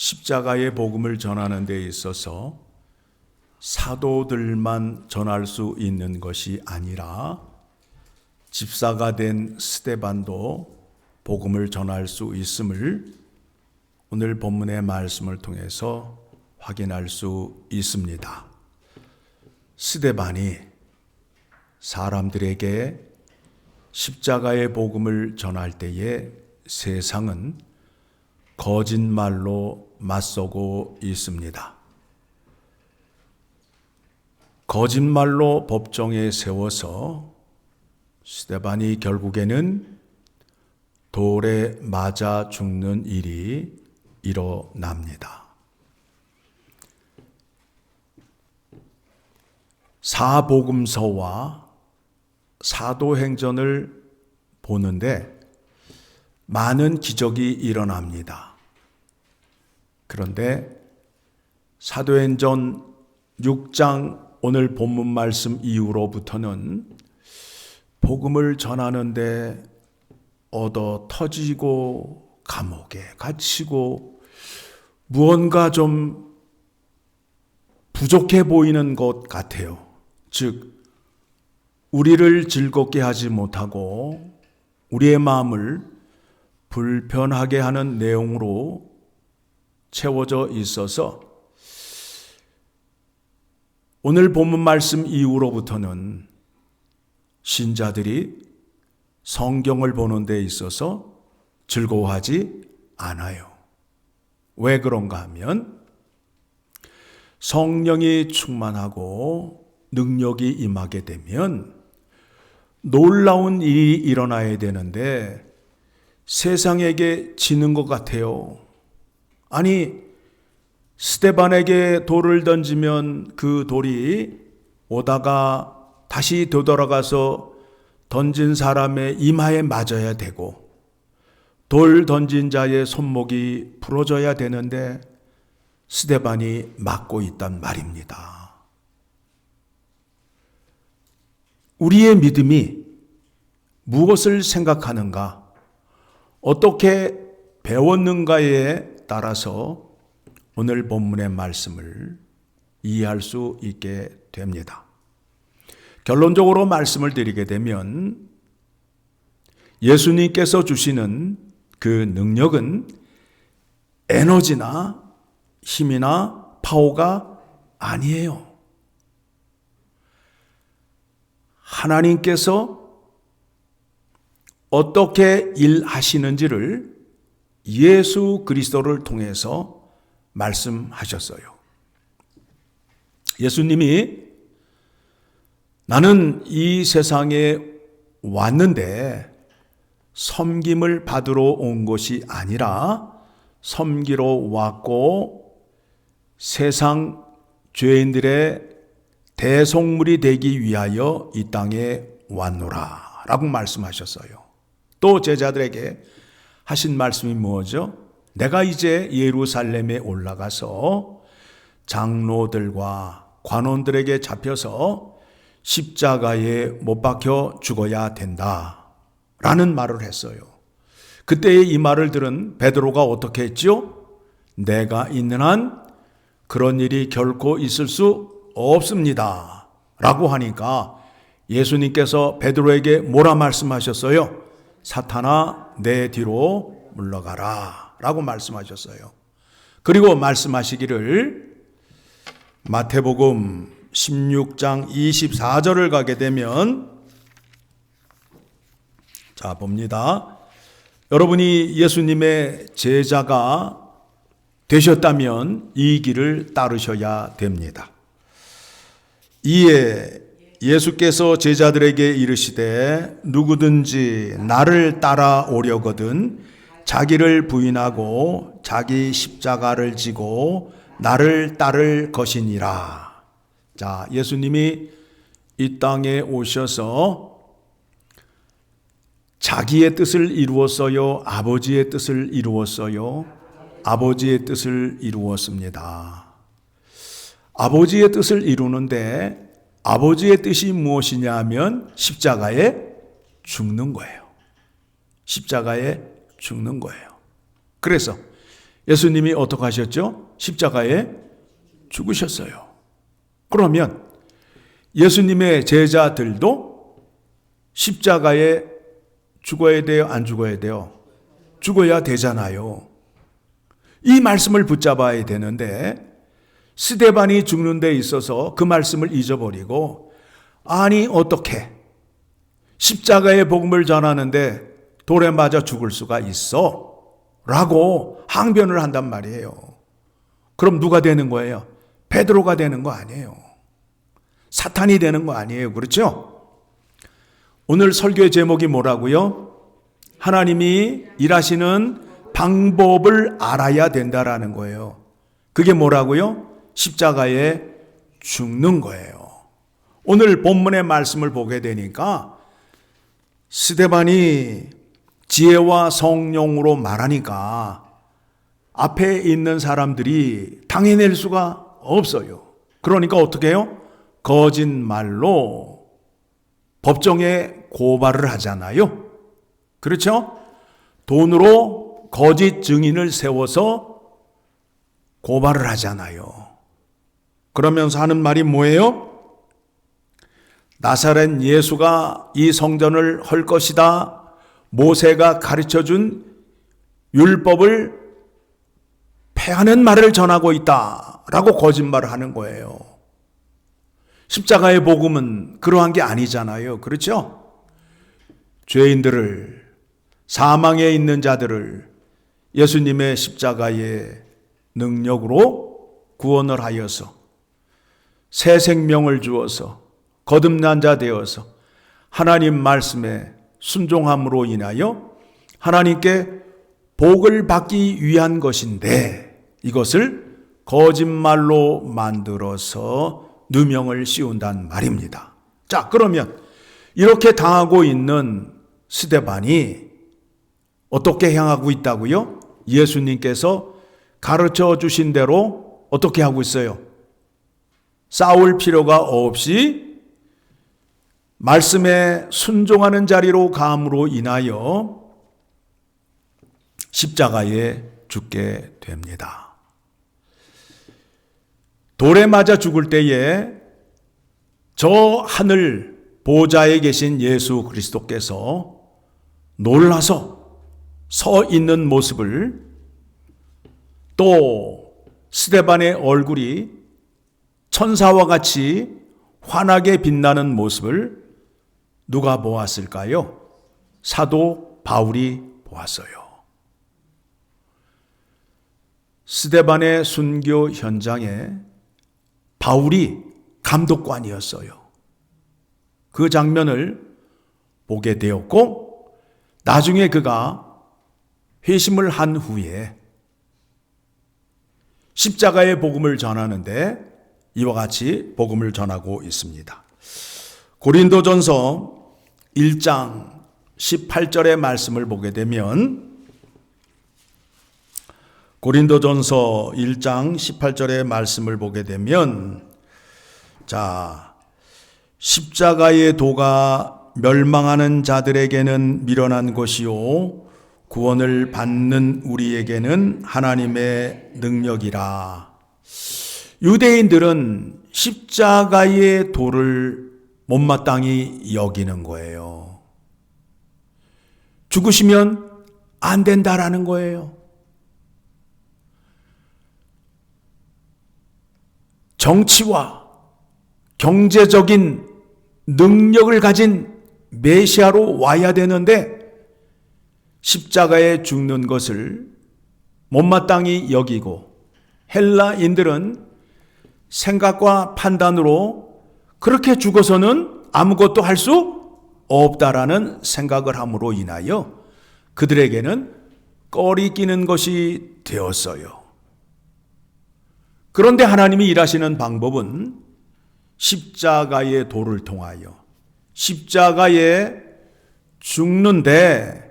십자가의 복음을 전하는 데 있어서 사도들만 전할 수 있는 것이 아니라 집사가 된 스테반도 복음을 전할 수 있음을 오늘 본문의 말씀을 통해서 확인할 수 있습니다. 스데반이 사람들에게 십자가의 복음을 전할 때에 세상은 거짓말로 맞서고 있습니다. 거짓말로 법정에 세워서 스테반이 결국에는 돌에 맞아 죽는 일이 일어납니다. 사복음서와 사도행전을 보는데 많은 기적이 일어납니다. 그런데 사도행전 6장 오늘 본문 말씀 이후로부터는 복음을 전하는데 얻어 터지고 감옥에 갇히고 무언가 좀 부족해 보이는 것 같아요. 즉, 우리를 즐겁게 하지 못하고 우리의 마음을 불편하게 하는 내용으로 채워져 있어서 오늘 본문 말씀 이후로부터는 신자들이 성경을 보는 데 있어서 즐거워하지 않아요. 왜 그런가 하면 성령이 충만하고 능력이 임하게 되면 놀라운 일이 일어나야 되는데 세상에게 지는 것 같아요. 아니, 스테반에게 돌을 던지면 그 돌이 오다가 다시 되돌아가서 던진 사람의 이마에 맞아야 되고 돌 던진 자의 손목이 부러져야 되는데 스테반이 맞고 있단 말입니다. 우리의 믿음이 무엇을 생각하는가, 어떻게 배웠는가에 따라서 오늘 본문의 말씀을 이해할 수 있게 됩니다. 결론적으로 말씀을 드리게 되면 예수님께서 주시는 그 능력은 에너지나 힘이나 파워가 아니에요. 하나님께서 어떻게 일하시는지를 예수 그리스도를 통해서 말씀하셨어요. 예수님이 나는 이 세상에 왔는데 섬김을 받으러 온 것이 아니라 섬기러 왔고 세상 죄인들의 대속물이 되기 위하여 이 땅에 왔노라 라고 말씀하셨어요. 또 제자들에게 하신 말씀이 뭐죠? 내가 이제 예루살렘에 올라가서 장로들과 관원들에게 잡혀서 십자가에 못 박혀 죽어야 된다. 라는 말을 했어요. 그때의 이 말을 들은 베드로가 어떻게 했죠? 내가 있는 한 그런 일이 결코 있을 수 없습니다. 라고 하니까 예수님께서 베드로에게 뭐라 말씀하셨어요? 사탄아 내 뒤로 물러가라. 라고 말씀하셨어요. 그리고 말씀하시기를 마태복음 16장 24절을 가게 되면 자 봅니다. 여러분이 예수님의 제자가 되셨다면 이 길을 따르셔야 됩니다. 이에 예수께서 제자들에게 이르시되 누구든지 나를 따라오려거든 자기를 부인하고 자기 십자가를 지고 나를 따를 것이니라. 자, 예수님이 이 땅에 오셔서 자기의 뜻을 이루었어요? 아버지의 뜻을 이루었어요? 아버지의 뜻을 이루었습니다. 아버지의 뜻을 이루는데 아버지의 뜻이 무엇이냐 하면 십자가에 죽는 거예요. 십자가에 죽는 거예요. 그래서 예수님이 어떻게 하셨죠? 십자가에 죽으셨어요. 그러면 예수님의 제자들도 십자가에 죽어야 돼요? 안 죽어야 돼요? 죽어야 되잖아요. 이 말씀을 붙잡아야 되는데 스데반이 죽는 데 있어서 그 말씀을 잊어버리고 아니 어떻게 십자가의 복음을 전하는데 돌에 맞아 죽을 수가 있어 라고 항변을 한단 말이에요. 그럼 누가 되는 거예요? 베드로가 되는 거 아니에요. 사탄이 되는 거 아니에요. 그렇죠? 오늘 설교의 제목이 뭐라고요? 하나님이 일하시는 방법을 알아야 된다라는 거예요. 그게 뭐라고요? 십자가에 죽는 거예요. 오늘 본문의 말씀을 보게 되니까 스데반이 지혜와 성령으로 말하니까 앞에 있는 사람들이 당해낼 수가 없어요. 그러니까 어떻게 해요? 거짓말로 법정에 고발을 하잖아요. 그렇죠? 돈으로 거짓 증인을 세워서 고발을 하잖아요. 그러면서 하는 말이 뭐예요? 나사렛 예수가 이 성전을 헐 것이다. 모세가 가르쳐 준 율법을 폐하는 말을 전하고 있다. 라고 거짓말을 하는 거예요. 십자가의 복음은 그러한 게 아니잖아요. 그렇죠? 죄인들을, 사망에 있는 자들을 예수님의 십자가의 능력으로 구원을 하여서 새 생명을 주어서 거듭난 자 되어서 하나님 말씀에 순종함으로 인하여 하나님께 복을 받기 위한 것인데 이것을 거짓말로 만들어서 누명을 씌운단 말입니다. 자, 그러면 이렇게 당하고 있는 스데반이 어떻게 향하고 있다고요? 예수님께서 가르쳐 주신 대로 어떻게 하고 있어요? 싸울 필요가 없이 말씀에 순종하는 자리로 감으로 인하여 십자가에 죽게 됩니다. 돌에 맞아 죽을 때에 저 하늘 보좌에 계신 예수 그리스도께서 놀라서 서 있는 모습을 또 스데반의 얼굴이 천사와 같이 환하게 빛나는 모습을 누가 보았을까요? 사도 바울이 보았어요. 스데반의 순교 현장에 바울이 감독관이었어요. 그 장면을 보게 되었고, 나중에 그가 회심을 한 후에 십자가의 복음을 전하는데 이와 같이 복음을 전하고 있습니다. 고린도전서 1장 18절의 말씀을 보게 되면 고린도전서 1장 18절의 말씀을 보게 되면 자 십자가의 도가 멸망하는 자들에게는 미련한 것이요 구원을 받는 우리에게는 하나님의 능력이라. 유대인들은 십자가의 도를 못마땅히 여기는 거예요. 죽으시면 안 된다라는 거예요. 정치와 경제적인 능력을 가진 메시아로 와야 되는데 십자가에 죽는 것을 못마땅히 여기고 헬라인들은 생각과 판단으로 그렇게 죽어서는 아무것도 할 수 없다라는 생각을 함으로 인하여 그들에게는 꺼리 끼는 것이 되었어요. 그런데 하나님이 일하시는 방법은 십자가의 도를 통하여 십자가에 죽는데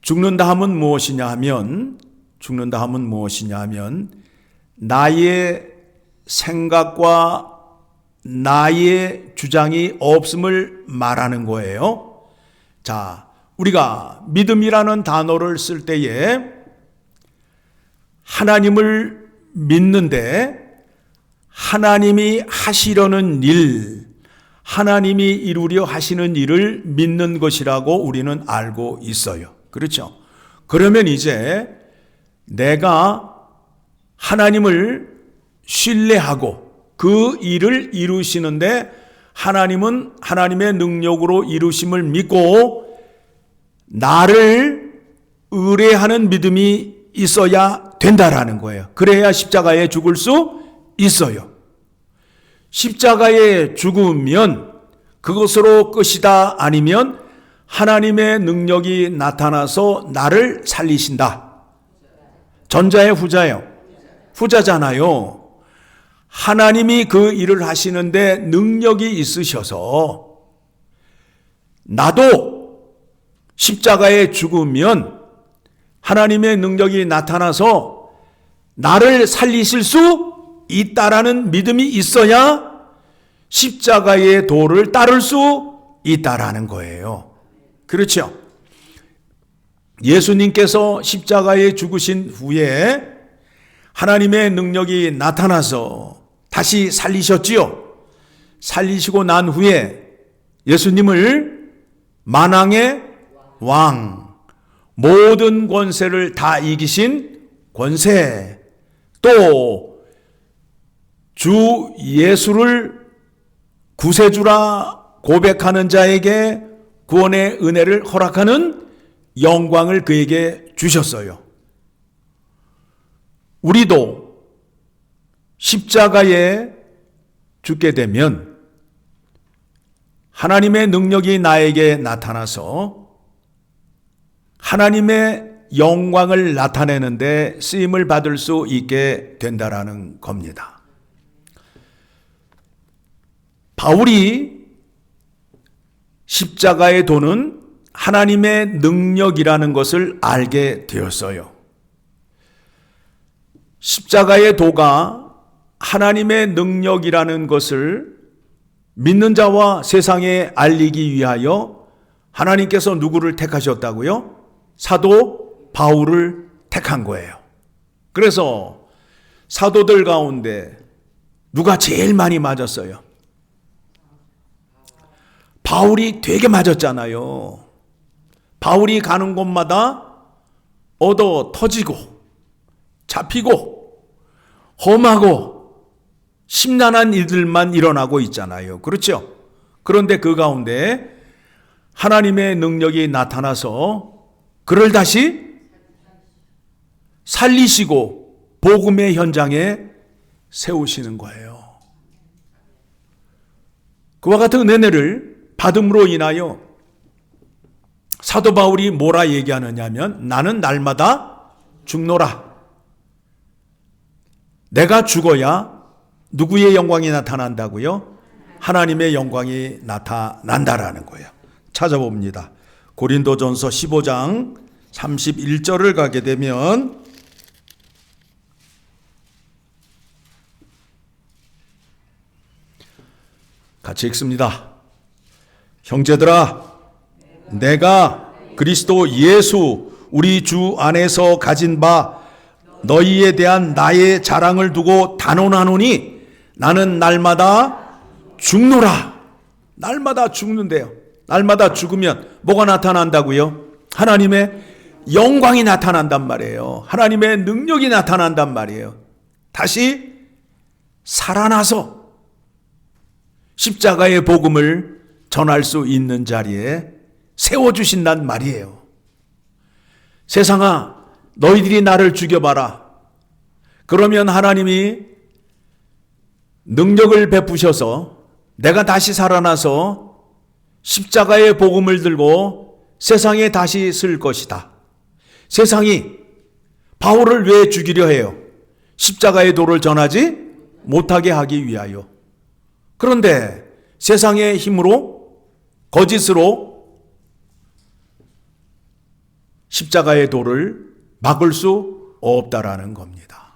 죽는다 하면 무엇이냐 하면 죽는다 하면 무엇이냐 하면 나의 생각과 나의 주장이 없음을 말하는 거예요. 자, 우리가 믿음이라는 단어를 쓸 때에 하나님을 믿는데 하나님이 하시려는 일, 하나님이 이루려 하시는 일을 믿는 것이라고 우리는 알고 있어요. 그렇죠? 그러면 이제 내가 하나님을 신뢰하고 그 일을 이루시는데 하나님은 하나님의 능력으로 이루심을 믿고 나를 의뢰하는 믿음이 있어야 된다라는 거예요. 그래야 십자가에 죽을 수 있어요. 십자가에 죽으면 그것으로 끝이다 아니면 하나님의 능력이 나타나서 나를 살리신다. 전자의 후자요. 후자잖아요. 하나님이 그 일을 하시는데 능력이 있으셔서 나도 십자가에 죽으면 하나님의 능력이 나타나서 나를 살리실 수 있다라는 믿음이 있어야 십자가의 도를 따를 수 있다라는 거예요. 그렇죠? 예수님께서 십자가에 죽으신 후에 하나님의 능력이 나타나서 다시 살리셨지요. 살리시고 난 후에 예수님을 만왕의 왕, 모든 권세를 다 이기신 권세, 또 주 예수를 구세주라 고백하는 자에게 구원의 은혜를 허락하는 영광을 그에게 주셨어요. 우리도 십자가에 죽게 되면 하나님의 능력이 나에게 나타나서 하나님의 영광을 나타내는데 쓰임을 받을 수 있게 된다라는 겁니다. 바울이 십자가의 도는 하나님의 능력이라는 것을 알게 되었어요. 십자가의 도가 하나님의 능력이라는 것을 믿는 자와 세상에 알리기 위하여 하나님께서 누구를 택하셨다고요? 사도 바울을 택한 거예요. 그래서 사도들 가운데 누가 제일 많이 맞았어요? 바울이 되게 맞았잖아요. 바울이 가는 곳마다 얻어 터지고 잡히고 험하고 심란한 일들만 일어나고 있잖아요. 그렇죠? 그런데 그 가운데 하나님의 능력이 나타나서 그를 다시 살리시고 복음의 현장에 세우시는 거예요. 그와 같은 은혜를 받음으로 인하여 사도 바울이 뭐라 얘기하느냐면 나는 날마다 죽노라. 내가 죽어야 누구의 영광이 나타난다고요? 하나님의 영광이 나타난다라는 거예요. 찾아봅니다. 고린도전서 15장 31절을 가게 되면 같이 읽습니다. 형제들아, 내가 그리스도 예수 우리 주 안에서 가진 바 너희에 대한 나의 자랑을 두고 단언하노니 나는 날마다 죽노라. 날마다 죽는데요. 날마다 죽으면 뭐가 나타난다고요? 하나님의 영광이 나타난단 말이에요. 하나님의 능력이 나타난단 말이에요. 다시 살아나서 십자가의 복음을 전할 수 있는 자리에 세워주신단 말이에요. 세상아, 너희들이 나를 죽여봐라. 그러면 하나님이 능력을 베푸셔서 내가 다시 살아나서 십자가의 복음을 들고 세상에 다시 쓸 것이다. 세상이 바울을 왜 죽이려 해요? 십자가의 도를 전하지 못하게 하기 위하여. 그런데 세상의 힘으로 거짓으로 십자가의 도를 막을 수 없다라는 겁니다.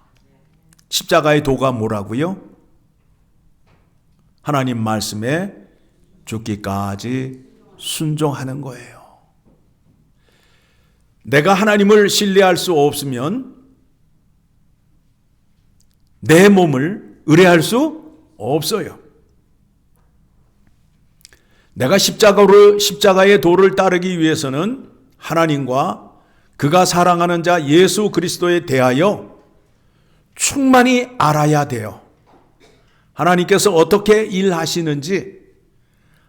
십자가의 도가 뭐라고요? 하나님 말씀에 죽기까지 순종하는 거예요. 내가 하나님을 신뢰할 수 없으면 내 몸을 의뢰할 수 없어요. 내가 십자가로 십자가의 도를 따르기 위해서는 하나님과 그가 사랑하는 자 예수 그리스도에 대하여 충만히 알아야 돼요. 하나님께서 어떻게 일하시는지,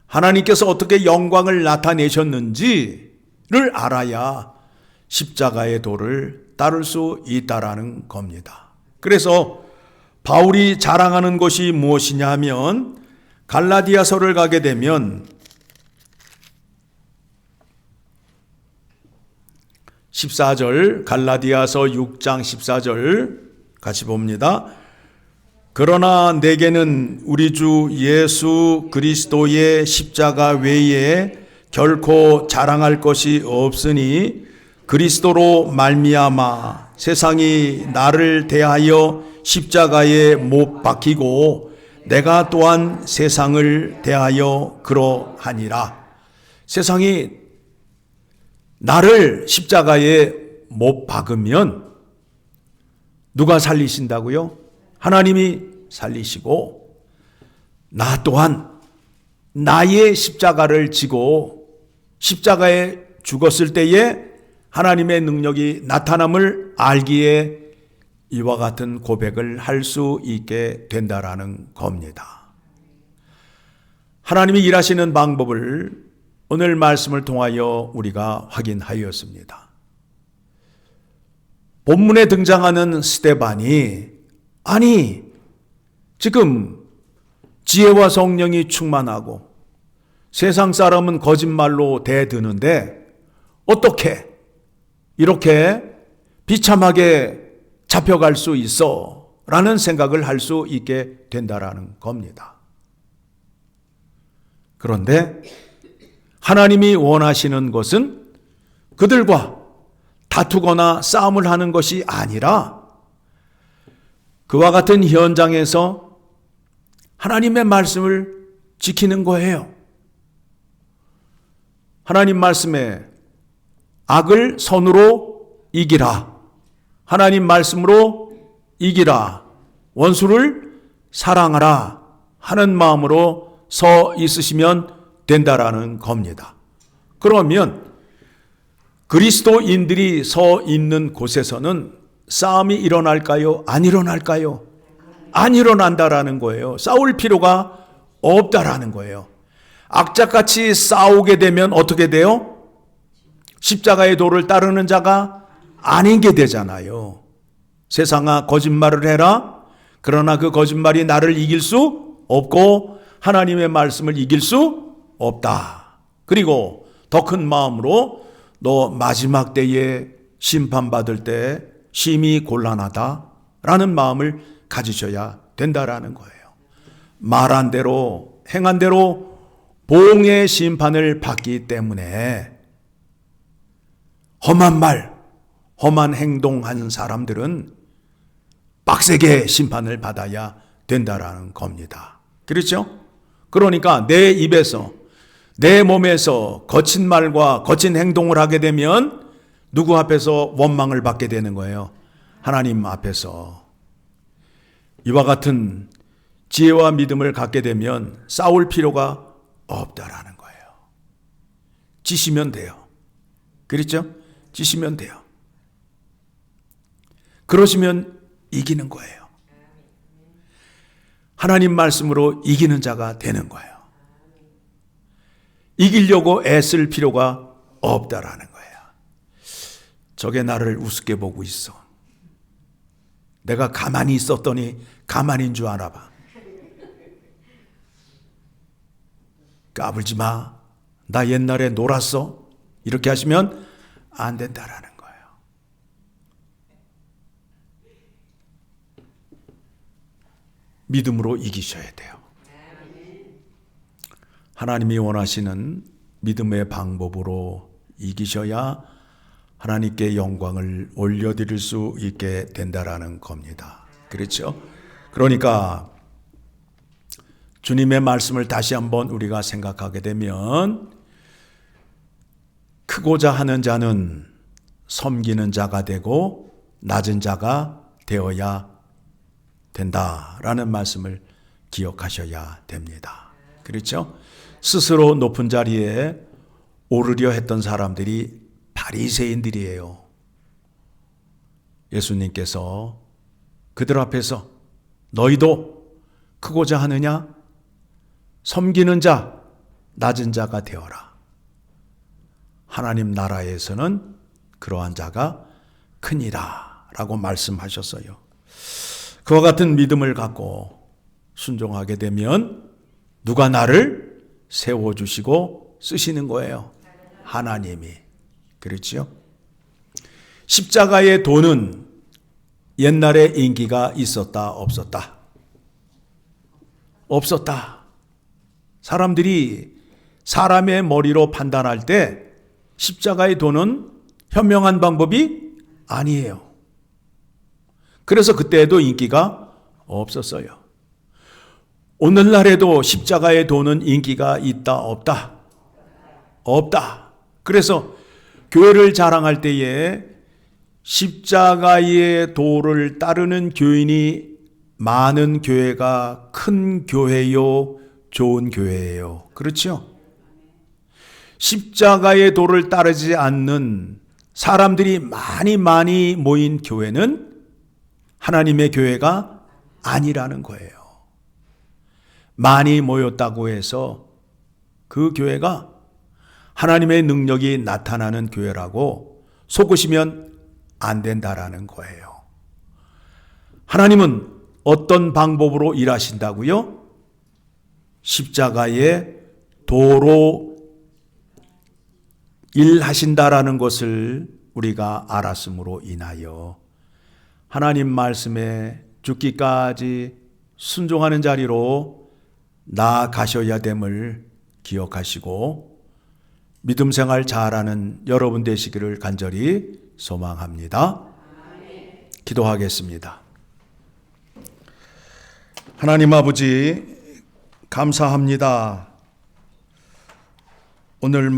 하나님께서 어떻게 영광을 나타내셨는지를 알아야 십자가의 도를 따를 수 있다라는 겁니다. 그래서 바울이 자랑하는 것이 무엇이냐 하면 갈라디아서를 가게 되면 14절 갈라디아서 6장 14절 같이 봅니다. 그러나 내게는 우리 주 예수 그리스도의 십자가 외에 결코 자랑할 것이 없으니 그리스도로 말미암아 세상이 나를 대하여 십자가에 못 박히고 내가 또한 세상을 대하여 그러하니라. 세상이 나를 십자가에 못 박으면 누가 살리신다고요? 하나님이 살리시고 나 또한 나의 십자가를 지고 십자가에 죽었을 때에 하나님의 능력이 나타남을 알기에 이와 같은 고백을 할 수 있게 된다라는 겁니다. 하나님이 일하시는 방법을 오늘 말씀을 통하여 우리가 확인하였습니다. 본문에 등장하는 스테반이 아니 지금 지혜와 성령이 충만하고 세상 사람은 거짓말로 대드는데 어떻게 이렇게 비참하게 잡혀갈 수 있어 라는 생각을 할 수 있게 된다라는 겁니다. 그런데 하나님이 원하시는 것은 그들과 다투거나 싸움을 하는 것이 아니라 그와 같은 현장에서 하나님의 말씀을 지키는 거예요. 하나님 말씀에 악을 선으로 이기라. 하나님 말씀으로 이기라. 원수를 사랑하라. 하는 마음으로 서 있으시면 된다라는 겁니다. 그러면 그리스도인들이 서 있는 곳에서는 싸움이 일어날까요? 안 일어날까요? 안 일어난다라는 거예요. 싸울 필요가 없다라는 거예요. 악자같이 싸우게 되면 어떻게 돼요? 십자가의 도를 따르는 자가 아닌 게 되잖아요. 세상아 거짓말을 해라. 그러나 그 거짓말이 나를 이길 수 없고 하나님의 말씀을 이길 수 없다. 그리고 더 큰 마음으로 너 마지막 때에 심판받을 때 심히 곤란하다. 라는 마음을 가지셔야 된다라는 거예요. 말한 대로, 행한 대로 봉의 심판을 받기 때문에 험한 말, 험한 행동한 사람들은 빡세게 심판을 받아야 된다라는 겁니다. 그렇죠? 그러니까 내 입에서 내 몸에서 거친 말과 거친 행동을 하게 되면 누구 앞에서 원망을 받게 되는 거예요. 하나님 앞에서. 이와 같은 지혜와 믿음을 갖게 되면 싸울 필요가 없다라는 거예요. 지시면 돼요. 그렇죠? 지시면 돼요. 그러시면 이기는 거예요. 하나님 말씀으로 이기는 자가 되는 거예요. 이기려고 애쓸 필요가 없다라는 거예요. 저게 나를 우습게 보고 있어. 내가 가만히 있었더니 가만히인 줄 알아봐. 까불지 마. 나 옛날에 놀았어. 이렇게 하시면 안 된다라는 거예요. 믿음으로 이기셔야 돼요. 하나님이 원하시는 믿음의 방법으로 이기셔야 하나님께 영광을 올려드릴 수 있게 된다라는 겁니다. 그렇죠? 그러니까 주님의 말씀을 다시 한번 우리가 생각하게 되면 크고자 하는 자는 섬기는 자가 되고 낮은 자가 되어야 된다라는 말씀을 기억하셔야 됩니다. 그렇죠? 스스로 높은 자리에 오르려 했던 사람들이 바리새인들이에요. 예수님께서 그들 앞에서 너희도 크고자 하느냐 섬기는 자 낮은 자가 되어라. 하나님 나라에서는 그러한 자가 크니라라고 말씀하셨어요. 그와 같은 믿음을 갖고 순종하게 되면 누가 나를 세워 주시고 쓰시는 거예요. 하나님이. 그렇지요? 십자가의 도는 옛날에 인기가 있었다 없었다. 없었다. 사람들이 사람의 머리로 판단할 때 십자가의 도는 현명한 방법이 아니에요. 그래서 그때에도 인기가 없었어요. 오늘날에도 십자가의 도는 인기가 있다 없다? 없다. 그래서 교회를 자랑할 때에 십자가의 도를 따르는 교인이 많은 교회가 큰 교회요, 좋은 교회예요. 그렇죠? 십자가의 도를 따르지 않는 사람들이 많이 많이 모인 교회는 하나님의 교회가 아니라는 거예요. 많이 모였다고 해서 그 교회가 하나님의 능력이 나타나는 교회라고 속으시면 안 된다라는 거예요. 하나님은 어떤 방법으로 일하신다고요? 십자가의 도로 일하신다라는 것을 우리가 알았으므로 인하여 하나님 말씀에 죽기까지 순종하는 자리로 나아가셔야 됨을 기억하시고 믿음 생활 잘하는 여러분 되시기를 간절히 소망합니다. 기도하겠습니다. 하나님 아버지 감사합니다. 오늘